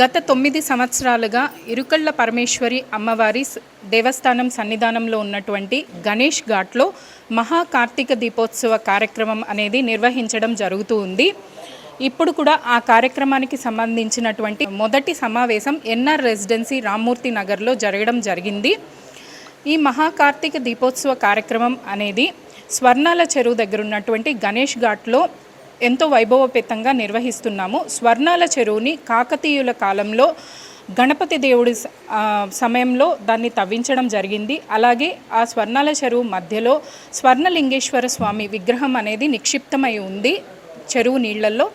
గత తొమ్మిది సంవత్సరాలుగా ఇరుకళ్ళ పరమేశ్వరి అమ్మవారి దేవస్థానం సన్నిధానంలో ఉన్నటువంటి గణేష్ ఘాట్లో మహాకార్తీక దీపోత్సవ కార్యక్రమం అనేది నిర్వహించడం జరుగుతూ ఉంది. ఇప్పుడు కూడా ఆ కార్యక్రమానికి సంబంధించినటువంటి మొదటి సమావేశం ఎన్ఆర్ రెసిడెన్సీ రామ్మూర్తి నగర్లో జరగడం జరిగింది. ఈ మహాకార్తీక దీపోత్సవ కార్యక్రమం అనేది స్వర్ణాల చెరువు దగ్గర ఉన్నటువంటి గణేష్ ఘాట్లో ఎంతో వైభవపేతంగా నిర్వహిస్తున్నాము. స్వర్ణాల చెరువుని కాకతీయుల కాలంలో గణపతి దేవుడి సమయంలో దాన్ని తవ్వించడం జరిగింది. అలాగే ఆ స్వర్ణాల చెరువు మధ్యలో స్వర్ణలింగేశ్వర స్వామి విగ్రహం అనేది నిక్షిప్తమై ఉంది చెరువు నీళ్ళలో.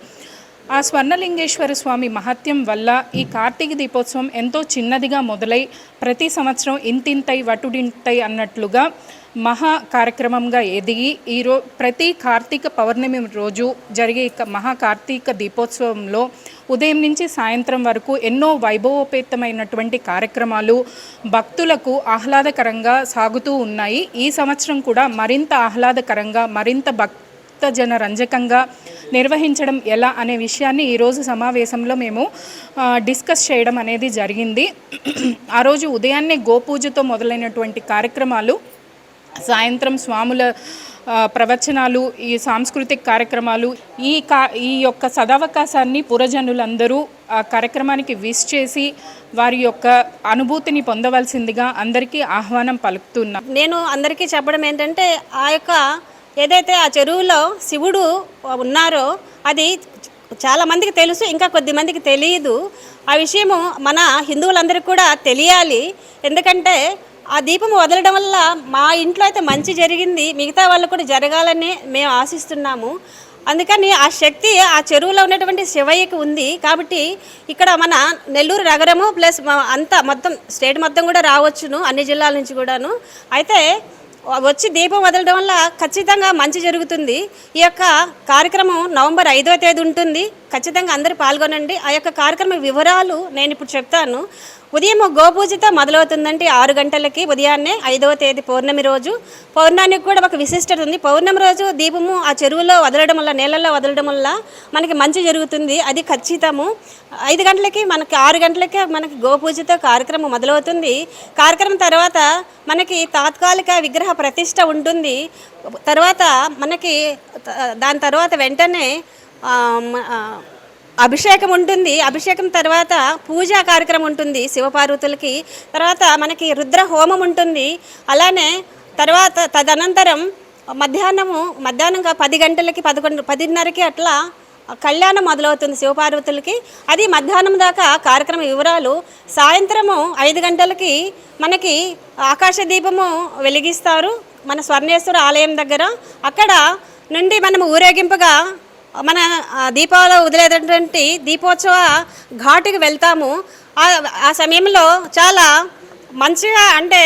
ఆ స్వర్ణలింగేశ్వర స్వామి మహత్యం వల్ల ఈ కార్తీక దీపోత్సవం ఎంతో చిన్నదిగా మొదలై ప్రతి సంవత్సరం ఇంతింతై వటుడింతై అన్నట్లుగా మహా కార్యక్రమంగా ఎదిగి ఈరో ప్రతి కార్తీక పౌర్ణమి రోజు జరిగే మహా కార్తీక దీపోత్సవంలో ఉదయం నుంచి సాయంత్రం వరకు ఎన్నో వైభవోపేతమైనటువంటి కార్యక్రమాలు భక్తులకు ఆహ్లాదకరంగా సాగుతూ ఉన్నాయి. ఈ సంవత్సరం కూడా మరింత ఆహ్లాదకరంగా మరింత భక్తజన రంజకంగా నిర్వహించడం ఎలా అనే విషయాన్ని ఈరోజు సమావేశంలో మేము డిస్కస్ చేయడం అనేది జరిగింది. ఆ రోజు ఉదయాన్నే గోపూజతో మొదలైనటువంటి కార్యక్రమాలు సాయంత్రం స్వాముల ప్రవచనాలు ఈ సాంస్కృతిక కార్యక్రమాలు ఈ కా ఈ యొక్క సదవకాశాన్ని పురజనులందరూ ఆ కార్యక్రమానికి విష్ చేసి వారి యొక్క అనుభూతిని పొందవలసిందిగా అందరికీ ఆహ్వానం పలుకుతున్నా. నేను అందరికీ చెప్పడం ఏంటంటే ఆ యొక్క ఏదైతే ఆ చెరువులో శివుడు ఉన్నారో అది చాలామందికి తెలుసు ఇంకా కొద్ది మందికి తెలియదు. ఆ విషయము మన హిందువులందరికీ కూడా తెలియాలి. ఎందుకంటే ఆ దీపం వదలడం వల్ల మా ఇంట్లో అయితే మంచి జరిగింది. మిగతా వాళ్ళు కూడా జరగాలని మేము ఆశిస్తున్నాము. అందుకని ఆ శక్తి ఆ చెరువులో ఉన్నటువంటి శివయ్యకి ఉంది. కాబట్టి ఇక్కడ మన నెల్లూరు నగరము ప్లస్ అంతా మొత్తం స్టేట్ మొత్తం కూడా రావచ్చును అన్ని జిల్లాల నుంచి కూడాను. అయితే వచ్చి దీపం వదలడం వల్ల ఖచ్చితంగా మంచి జరుగుతుంది. ఈ యొక్క కార్యక్రమం నవంబర్ ఐదవ తేదీ ఉంటుంది. ఖచ్చితంగా అందరూ పాల్గొనండి. ఆ యొక్క కార్యక్రమ వివరాలు నేను ఇప్పుడు చెప్తాను. ఉదయం గోపూజతో మొదలవుతుందంటే ఆరు గంటలకి ఉదయాన్నే ఐదవ తేదీ పౌర్ణమి రోజు. పౌర్ణానికి కూడా ఒక విశిష్టత ఉంది. పౌర్ణమి రోజు దీపము ఆ చెరువులో వదలడం వల్ల నీళ్ళల్లో వదలడం వల్ల మనకి మంచి జరుగుతుంది. అది ఖచ్చితము. ఐదు గంటలకి మనకి ఆరు గంటలకి మనకి గోపూజతో కార్యక్రమం మొదలవుతుంది. కార్యక్రమం తర్వాత మనకి తాత్కాలిక విగ్రహ ప్రతిష్ట ఉంటుంది. తర్వాత మనకి దాని తర్వాత వెంటనే అభిషేకం ఉంటుంది. అభిషేకం తర్వాత పూజా కార్యక్రమం ఉంటుంది శివపార్వతులకి. తర్వాత మనకి రుద్ర హోమం ఉంటుంది. అలానే తర్వాత తదనంతరం మధ్యాహ్నము మధ్యాహ్నం పది గంటలకి పదకొండు పదిన్నరకి అట్లా కళ్యాణం మొదలవుతుంది శివపార్వతులకి. అది మధ్యాహ్నం దాకా కార్యక్రమ వివరాలు సాయంత్రము ఐదు గంటలకి మనకి ఆకాశ దీపము వెలిగిస్తారు. మన స్వర్ణేశ్వర ఆలయం దగ్గర. అక్కడ నుండి మనము ఊరేగింపుగా మన దీపావళి వదిలేటటువంటి దీపోత్సవ ఘాటుకి వెళ్తాము. ఆ సమయంలో చాలా మంచిగా అంటే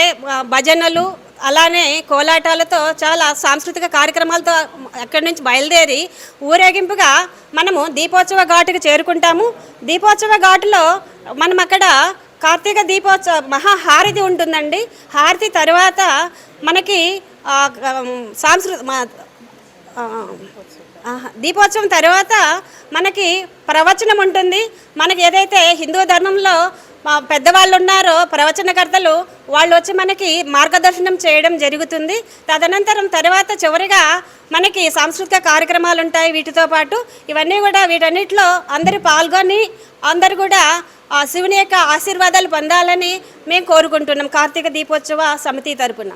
భజనలు అలానే కోలాటాలతో చాలా సాంస్కృతిక కార్యక్రమాలతో అక్కడి నుంచి బయలుదేరి ఊరేగింపుగా మనము దీపోత్సవ ఘాటుకి చేరుకుంటాము. దీపోత్సవ ఘాటులో మనం అక్కడ కార్తీక దీపోత్సవ మహాహారతి ఉంటుందండి. హారతి తర్వాత మనకి సాంస్కృతి దీపోత్సవం తర్వాత మనకి ప్రవచనం ఉంటుంది. మనకి ఏదైతే హిందూ ధర్మంలో మా పెద్దవాళ్ళు ఉన్నారో ప్రవచనకర్తలు వాళ్ళు వచ్చి మనకి మార్గదర్శనం చేయడం జరుగుతుంది. తదనంతరం తర్వాత చివరిగా మనకి సాంస్కృతిక కార్యక్రమాలు ఉంటాయి వీటితో పాటు. ఇవన్నీ కూడా వీటన్నిటిలో అందరూ పాల్గొని అందరూ కూడా ఆ శివుని యొక్క ఆశీర్వాదాలు పొందాలని మేము కోరుకుంటున్నాం. కార్తీక దీపోత్సవ సమితి తరపున.